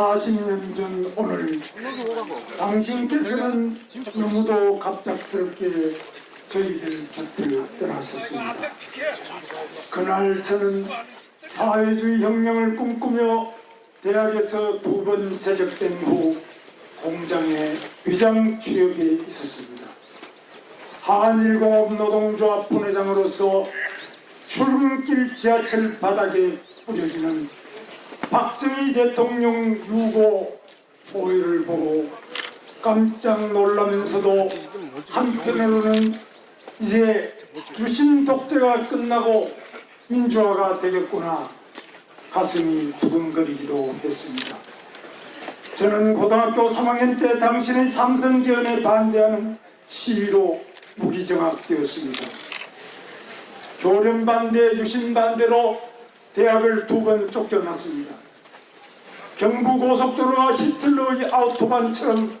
40년 전 오늘 당신께서는 너무도 갑작스럽게 저희들 곁을 떠나셨습니다. 그날 저는 사회주의 혁명을 꿈꾸며 대학에서 두 번 제적된 후 공장의 위장 취업에 있었습니다. 한일공업 노동조합 분회장으로서 출근길 지하철 바닥에 뿌려지는 박정희 대통령 유고 보혈을 보고 깜짝 놀라면서도 한편으로는 이제 유신 독재가 끝나고 민주화가 되겠구나 가슴이 두근거리기도 했습니다. 저는 고등학교 3학년 때 당신의 삼선 개헌에 반대하는 시위로 무기정학되었습니다. 교련 반대, 유신 반대로 대학을 두 번 쫓겨났습니다. 경부 고속도로와 히틀러의 아우토반처럼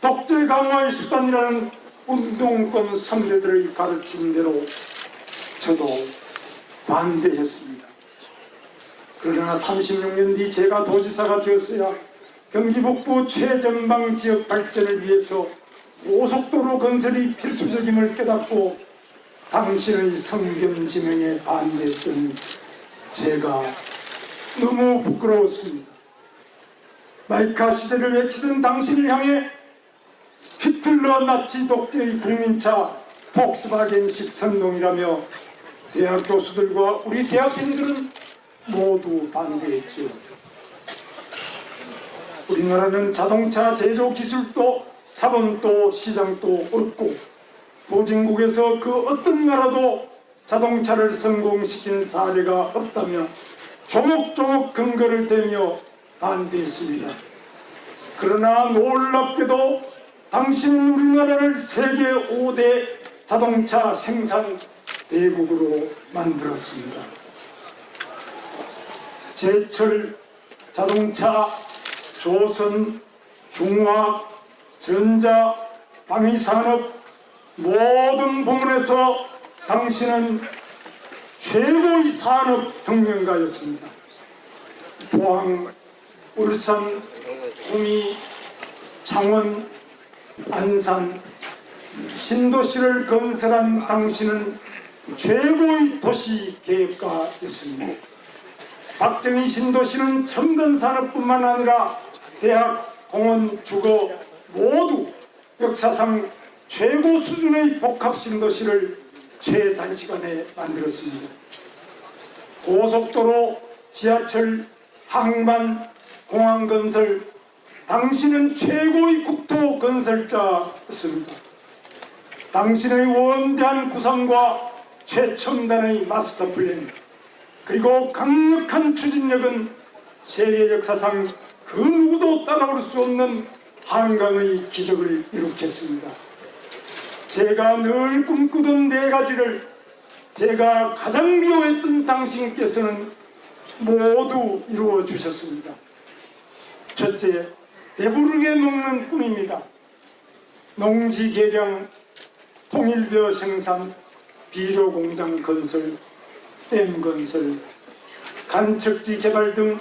독재 강화의 수단이라는 운동권 선배들의 가르친 대로 저도 반대했습니다. 그러나 36년 뒤 제가 도지사가 되었어야 경기 북부 최전방 지역 발전을 위해서 고속도로 건설이 필수적임을 깨닫고 당신의 성견 지명에 반대했던 제가 너무 부끄러웠습니다. 마이카 시대를 외치던 당신을 향해 히틀러 나치 독재의 국민차 폭스바겐식 선동이라며 대학 교수들과 우리 대학생들은 모두 반대했죠. 우리나라는 자동차 제조 기술도 자본도 시장도 없고 보진국에서 그 어떤 나라도 자동차를 성공시킨 사례가 없다며 조목조목 근거를 대며 반대했습니다. 그러나 놀랍게도 당신은 우리나라를 세계 5대 자동차 생산 대국으로 만들었습니다. 제철, 자동차, 조선, 중화학, 전자, 방위산업 모든 부문에서 당신은 최고의 산업 혁명가였습니다. 포항, 울산, 구미, 창원, 안산, 신도시를 건설한 당신은 최고의 도시 계획가였습니다. 박정희 신도시는 첨단 산업뿐만 아니라 대학, 공원, 주거 모두 역사상 최고 수준의 복합 신도시를 최단시간에 만들었습니다. 고속도로, 지하철, 항만, 공항 건설, 당신은 최고의 국토 건설자였습니다. 당신의 원대한 구상과 최첨단의 마스터 플랜, 그리고 강력한 추진력은 세계 역사상 그 누구도 따라올 수 없는 한강의 기적을 일으켰습니다. 제가 늘 꿈꾸던 네 가지를 제가 가장 미워했던 당신께서는 모두 이루어 주셨습니다. 첫째, 배부르게 먹는 꿈입니다. 농지 개량, 통일벼 생산, 비료 공장 건설, 댐 건설, 간척지 개발 등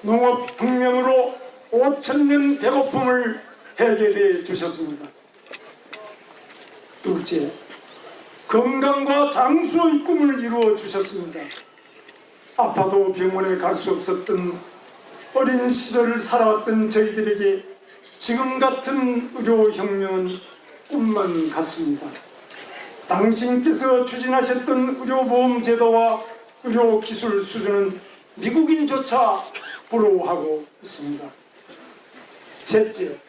농업 혁명으로 5천 년 배고픔을 해결해 주셨습니다. 둘째, 건강과 장수의 꿈을 이루어 주셨습니다. 아파도 병원에 갈 수 없었던 어린 시절을 살아왔던 저희들에게 지금 같은 의료 혁명은 꿈만 같습니다. 당신께서 추진하셨던 의료보험 제도와 의료 기술 수준은 미국인조차 부러워하고 있습니다. 셋째,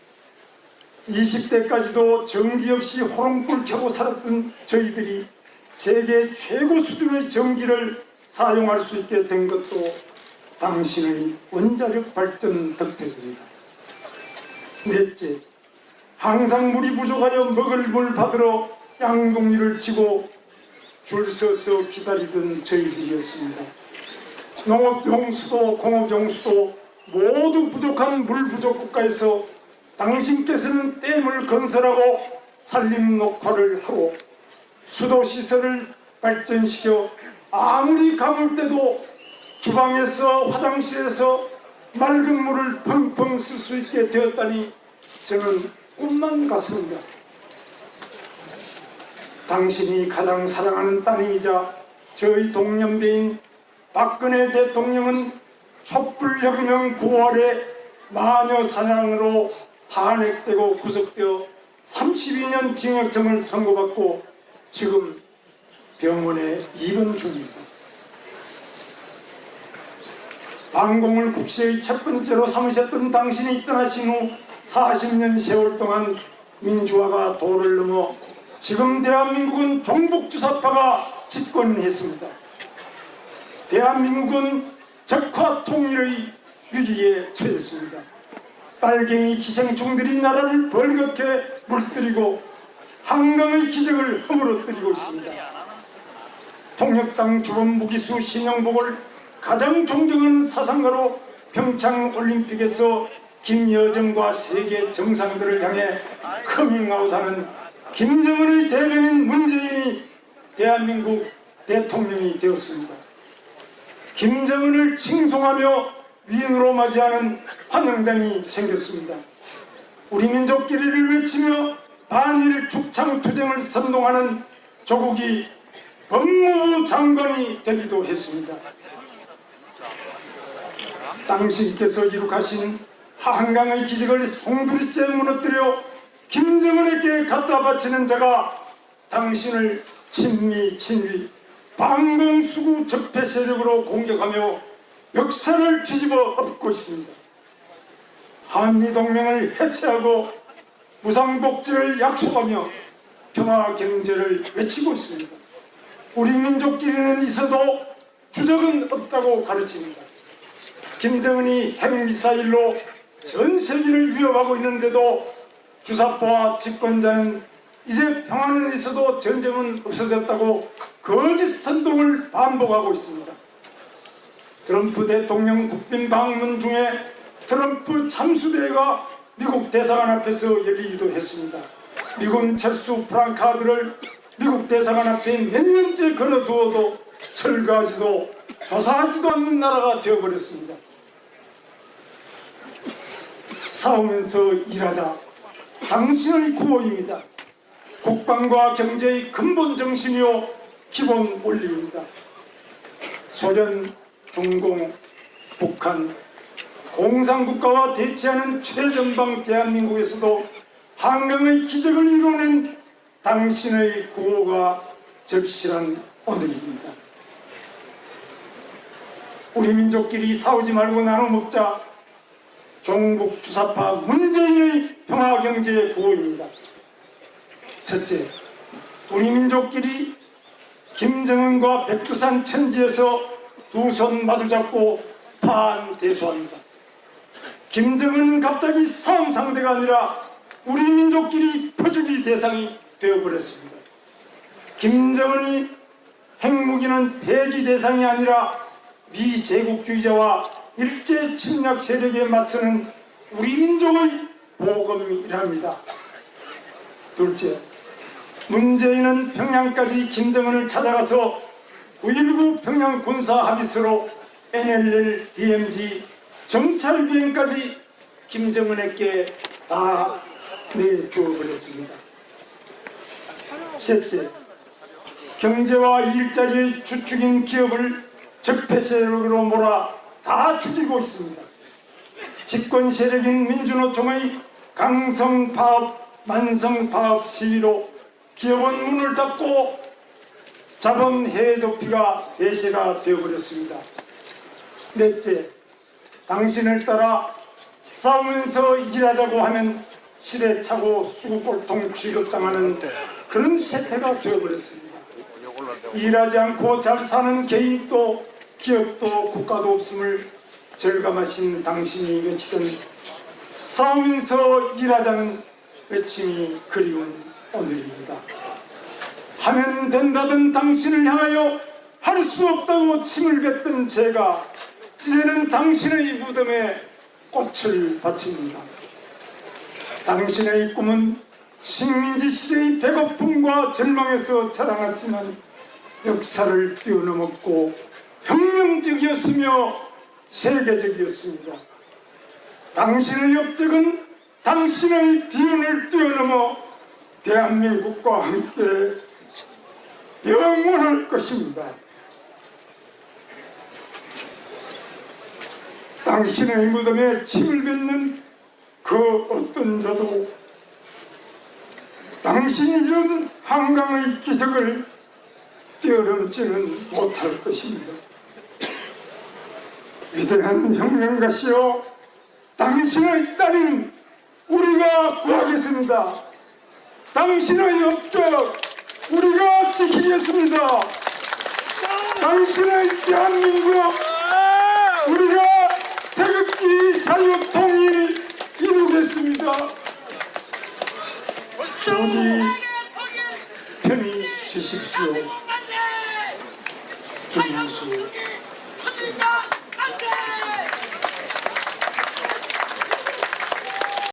20대까지도 전기 없이 호롱불 켜고 살았던 저희들이 세계 최고 수준의 전기를 사용할 수 있게 된 것도 당신의 원자력 발전 덕택입니다. 넷째, 항상 물이 부족하여 먹을 물 받으러 양동이를 치고 줄 서서 기다리던 저희들이었습니다. 농업 용수도 공업 용수도 모두 부족한 물 부족 국가에서 당신께서는 댐을 건설하고 산림 녹화를 하고 수도 시설을 발전시켜 아무리 가물 때도 주방에서 화장실에서 맑은 물을 펑펑 쓸 수 있게 되었다니 저는 꿈만 같습니다. 당신이 가장 사랑하는 따님이자 저희 동년배인 박근혜 대통령은 촛불혁명 9월에 마녀 사냥으로 탄핵되고 구속되어 32년 징역형을 선고받고 지금 병원에 입원 중입니다. 방공을 국시의 첫 번째로 삼으셨던 당신이 떠나신 후 40년 세월 동안 민주화가 도를 넘어 지금 대한민국은 종북주사파가 집권했습니다. 대한민국은 적화 통일의 위기에 처했습니다. 빨갱이 기생충들이 나라를 벌겋게 물들이고 한강의 기적을 허물어뜨리고 있습니다. 통역당 주범 무기수 신영복을 가장 존경하는 사상가로 평창 올림픽에서 김여정과 세계 정상들을 향해 커밍아웃하는 김정은의 대변인 문재인이 대한민국 대통령이 되었습니다. 김정은을 칭송하며 위인으로 맞이하는 환영단이 생겼습니다. 우리 민족끼리를 외치며 반일 죽창투쟁을 선동하는 조국이 법무부 장관이 되기도 했습니다. 당신께서 이룩하신 한강의 기적을 송두리째 무너뜨려 김정은에게 갖다 바치는 자가 당신을 친미 친위 방공수구 적폐 세력으로 공격하며 역사를 뒤집어 엎고 있습니다. 한미동맹을 해체하고 무상복지를 약속하며 평화 경제를 외치고 있습니다. 우리 민족끼리는 있어도 주적은 없다고 가르칩니다. 김정은이 핵미사일로 전 세계를 위협하고 있는데도 주사파와 집권자는 이제 평화는 있어도 전쟁은 없어졌다고 거짓 선동을 반복하고 있습니다. 트럼프 대통령 국빈 방문 중에 트럼프 참수대회가 미국 대사관 앞에서 열리기도 했습니다. 미군 철수 프랑카드를 미국 대사관 앞에 몇 년째 걸어두어도 철거하지도 조사하지도 않는 나라가 되어버렸습니다. 싸우면서 일하자. 당신의 구호입니다. 국방과 경제의 근본 정신이요 기본 원리입니다. 소련, 중공, 북한, 공산국가와 대치하는 최전방 대한민국에서도 한강의 기적을 이뤄낸 당신의 구호가 절실한 오늘입니다. 우리 민족끼리 싸우지 말고 나눠 먹자. 종북 주사파 문재인의 평화경제 구호입니다. 첫째, 우리 민족끼리 김정은과 백두산 천지에서 두 손 마주잡고 반대소합니다. 김정은은 갑자기 싸움 상대가 아니라 우리 민족끼리 퍼주기 대상이 되어버렸습니다. 김정은이 핵무기는 폐기 대상이 아니라 미제국주의자와 일제 침략 세력에 맞서는 우리 민족의 보검이랍니다. 둘째, 문재인은 평양까지 김정은을 찾아가서 9.19 평양 군사 합의서로 NLL, DMZ, 정찰 비행까지 김정은에게 다 내주어 버렸습니다. 셋째, 경제와 일자리의 주축인 기업을 적폐 세력으로 몰아 다 죽이고 있습니다. 집권 세력인 민주노총의 강성 파업, 만성 파업 시위로 기업은 문을 닫고 자본 해외 도피가 대세가 되어버렸습니다. 넷째, 당신을 따라 싸우면서 일하자고 하면 시대차고 수구골통 취급당하는 그런 세태가 되어버렸습니다. 일하지 않고 잘 사는 개인도 기업도 국가도 없음을 절감하신 당신이 외치던 싸우면서 일하자는 외침이 그리운 오늘입니다. 하면 된다던 당신을 향하여 할 수 없다고 침을 뱉던 제가 이제는 당신의 무덤에 꽃을 바칩니다. 당신의 꿈은 식민지 시대의 배고픔과 절망에서 자라났지만 역사를 뛰어넘었고 혁명적이었으며 세계적이었습니다. 당신의 업적은 당신의 비운을 뛰어넘어 대한민국과 함께 영원할 것입니다. 당신의 무덤에 침을 뱉는 그 어떤 자도 당신이 이룬 한강의 기적을 뛰어넘지는 못할 것입니다. 위대한 혁명가시여 당신의 딸인 우리가 구하겠습니다. 당신의 업적 우리가 지키겠습니다. 당신의 대한민국